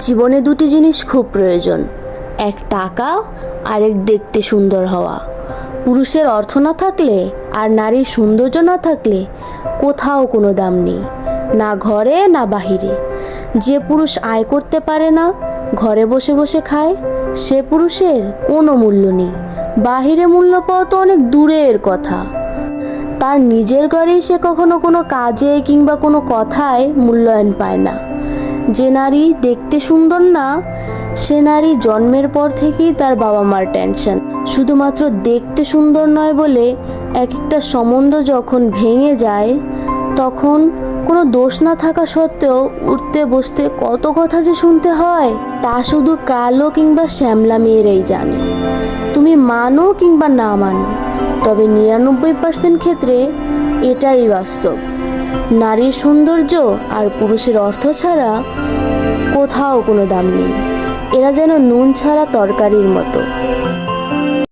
জীবনে দুটি জিনিস খুব প্রয়োজন। এক টাকা আর এক দেখতে সুন্দর হওয়া। পুরুষের অর্থ না থাকলে আর নারীর সৌন্দর্য না থাকলে কোথাও কোনো দাম নেই, না ঘরে, না বাহিরে। যে পুরুষ আয় করতে পারে না, ঘরে বসে বসে খায়, সে পুরুষের কোনো মূল্য নেই। বাহিরে মূল্য পাওয়া তো অনেক দূরের কথা। তার নিজের ঘরেই সে কখনো কোনো কাজে কিংবা কোনো কথায় মূল্যায়ন পায় না। যে নারী দেখতে সুন্দর না, সে নারী জন্মের পর থেকেই তার বাবা মার টেনশন শুধুমাত্র দেখতে সুন্দর নয় বলে এক একটা সম্বন্ধ যখন ভেঙে যায়, তখন কোনো দোষ না থাকা সত্ত্বেও উঠতে বসতে কত কথা যে শুনতে হয়, তা শুধু কালো কিংবা শ্যামলা মেয়েরাই জানে। তুমি মানো কিংবা না মানো, তবে নিরানব্বই পার্সেন্ট ক্ষেত্রে এটাই বাস্তব। নারীর সৌন্দর্য আর পুরুষের অর্থ ছাড়া কোথাও কোনো দাম নেই। এরা যেন নুন ছাড়া তরকারির মতো।